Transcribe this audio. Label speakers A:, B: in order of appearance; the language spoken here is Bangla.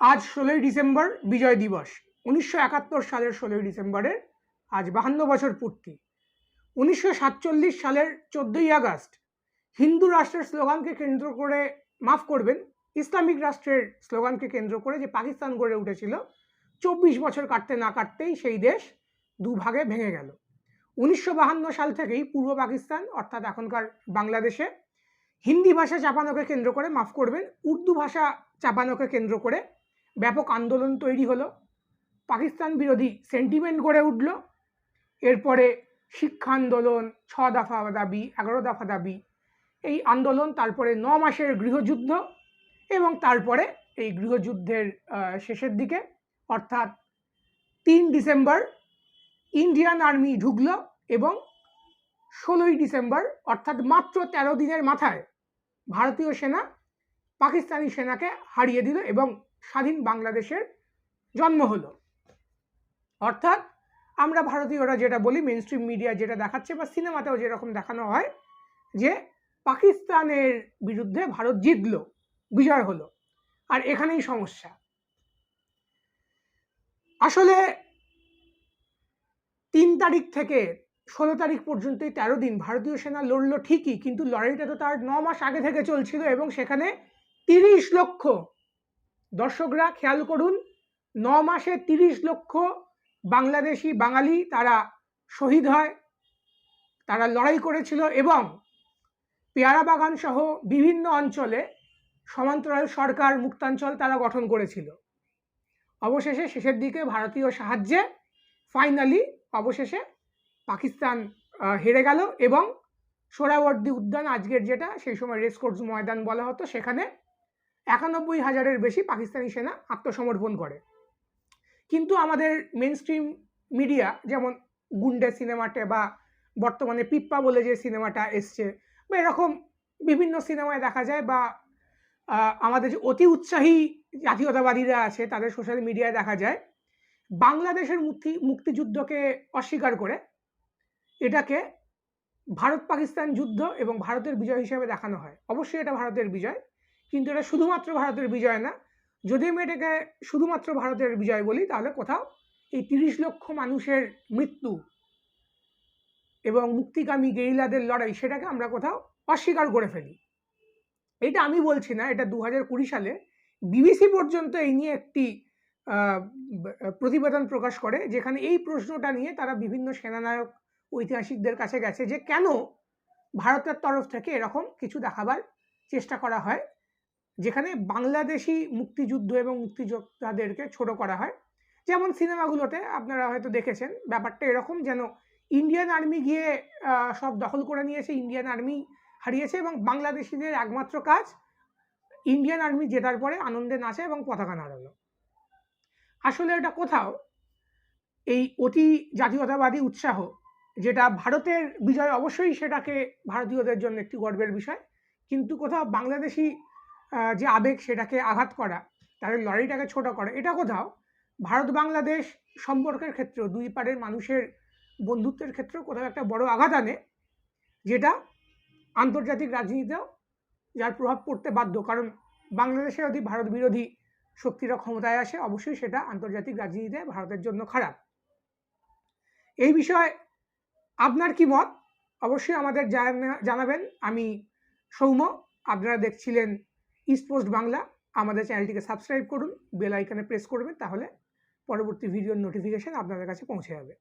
A: আজ ষোলোই ডিসেম্বর বিজয় দিবস। উনিশশো একাত্তর সালের ষোলোই ডিসেম্বরের আজ বাহান্ন বছর পূর্তি। উনিশশো সাতচল্লিশ সালের চোদ্দোই আগস্ট। হিন্দু রাষ্ট্রের স্লোগানকে কেন্দ্র করে, মাফ করবেন, ইসলামিক রাষ্ট্রের স্লোগানকে কেন্দ্র করে যে পাকিস্তান গড়ে উঠেছিল, চব্বিশ বছর কাটতে না কাটতেই সেই দেশ দুভাগে ভেঙে গেল। উনিশশো বাহান্ন সাল থেকেই পূর্ব পাকিস্তান, অর্থাৎ এখনকার বাংলাদেশে, হিন্দি ভাষা চাপানোকে কেন্দ্র করে, মাফ করবেন, উর্দু ভাষা চাপানোকে কেন্দ্র করে ব্যাপক আন্দোলন তৈরি হলো। পাকিস্তান বিরোধী সেন্টিমেন্ট গড়ে উঠল। এরপরে শিক্ষা আন্দোলন, ছ দফা দাবি, এগারো দফা দাবি, এই আন্দোলন, তারপরে ন মাসের গৃহযুদ্ধ এবং তারপরে এই গৃহযুদ্ধের শেষের দিকে, অর্থাৎ তিন ডিসেম্বর ইন্ডিয়ান আর্মি ঢুকলো এবং ষোলোই ডিসেম্বর, অর্থাৎ মাত্র তেরো দিনের মাথায় ভারতীয় সেনা পাকিস্তানি সেনাকে হারিয়ে দিল এবং স্বাধীন বাংলাদেশের জন্ম হলো। অর্থাৎ আমরা ভারতীয়রা যেটা বলি মেন স্ট্রিম মিডিয়া যেটা দেখাচ্ছে বা সিনেমাতেও যেরকম দেখানো হয়, যে পাকিস্তানের বিরুদ্ধে ভারত জিতলো, বিজয় হলো। আর এখানেই সমস্যা। আসলে তিন তারিখ থেকে ষোলো তারিখ পর্যন্ত এই তেরো দিন ভারতীয় সেনা লড়লো ঠিকই, কিন্তু লড়াইটা তো তার ন মাস আগে থেকে চলছিল এবং সেখানে তিরিশ লক্ষ দর্শকরা খেয়াল করুন, ন মাসে তিরিশ লক্ষ বাংলাদেশি বাঙালি তারা শহীদ হয়, তারা লড়াই করেছিল এবং পেয়ারা বাগান সহ বিভিন্ন অঞ্চলে সমান্তরাল সরকার মুক্তাঞ্চল তারা গঠন করেছিল। অবশেষে শেষের দিকে ভারতীয় সাহায্যে ফাইনালি অবশেষে পাকিস্তান হেরে গেল এবং সোহরাওয়ার্দী উদ্যান আজকের যেটা, সেই সময় রেসকোর্স ময়দান বলা হতো, সেখানে একানব্বই হাজারের বেশি পাকিস্তানি সেনা আত্মসমর্পণ করে। কিন্তু আমাদের মেন স্ট্রিম মিডিয়া যেমন গুন্ডে সিনেমাটে বা বর্তমানে পিপ্পা বলে যে সিনেমাটা এসছে বা এরকম বিভিন্ন সিনেমায় দেখা যায় বা আমাদের যে অতি উৎসাহী জাতীয়তাবাদীরা আছে তাদের সোশ্যাল মিডিয়ায় দেখা যায়, বাংলাদেশের মুক্তি, মুক্তিযুদ্ধকে অস্বীকার করে এটাকে ভারত পাকিস্তান যুদ্ধ এবং ভারতের বিজয় হিসেবে দেখানো হয়। অবশ্যই এটা ভারতের বিজয়। কিন্তু এটা শুধুমাত্র ভারতের বিজয় না। যদি আমি এটাকে শুধুমাত্র ভারতের বিজয় বলি, তাহলে কোথাও এই তিরিশ লক্ষ মানুষের মৃত্যু এবং মুক্তিকামী গেরিলাদের লড়াই, সেটাকে আমরা কোথাও অস্বীকার করে ফেলি। এটা আমি বলছি না, এটা দু হাজার কুড়ি সালে বিবিসি পর্যন্ত এই নিয়ে একটি প্রতিবেদন প্রকাশ করে, যেখানে এই প্রশ্নটা নিয়ে তারা বিভিন্ন সেনানায়ক, ঐতিহাসিকদের কাছে গেছে যে কেন ভারতের তরফ থেকে এরকম কিছু দেখাবার চেষ্টা করা হয়। যেখানে বাংলাদেশি মুক্তিযুদ্ধ এবং মুক্তিযোদ্ধাদেরকে ছোট করা হয়। যেমন সিনেমাগুলোতে আপনারা হয়তো দেখেছেন, ব্যাপারটা এরকম যেন ইন্ডিয়ান আর্মি গিয়ে সব দখল করে নিয়েছে ইন্ডিয়ান আর্মি হারিয়েছে এবং বাংলাদেশিদের একমাত্র কাজ ইন্ডিয়ান আর্মি জেতার পরে আনন্দে নাচে এবং পতাকা নাড়ানো। আসলে এটা কোথাও এই অতি জাতীয়তাবাদী উৎসাহ যেটা ভারতের বিজয় অবশ্যই সেটাকে ভারতীয়দের জন্য একটি গর্বের বিষয়, কিন্তু কোথাও বাংলাদেশি যে আবেগ সেটাকে আঘাত করা তাদের লড়াইটাকে ছোট করা, এটা কোথাও? ভারত বাংলাদেশ সম্পর্কের ক্ষেত্রেও, দুই পারের মানুষের বন্ধুত্বের ক্ষেত্রেও কোথাও একটা বড় আঘাত আনে, যেটা আন্তর্জাতিক রাজনীতিতেও যার প্রভাব পড়তে বাধ্য। কারণ বাংলাদেশে যদি ভারত বিরোধী শক্তিরা ক্ষমতায় আসে, অবশ্যই সেটা আন্তর্জাতিক রাজনীতিতে ভারতের জন্য খারাপ। এই বিষয়ে আপনার কি মত? অবশ্যই আমাদের জানাবেন। আমি সৌম্য, আপনারা দেখছিলেন ইস্ট পোস্ট বাংলা আমাদের চ্যানেলটিকে সাবস্ক্রাইব করুন বেল আইকনে প্রেস করবেন, তাহলে পরবর্তী ভিডিওর নোটিফিকেশান আপনাদের কাছে পৌঁছে যাবে।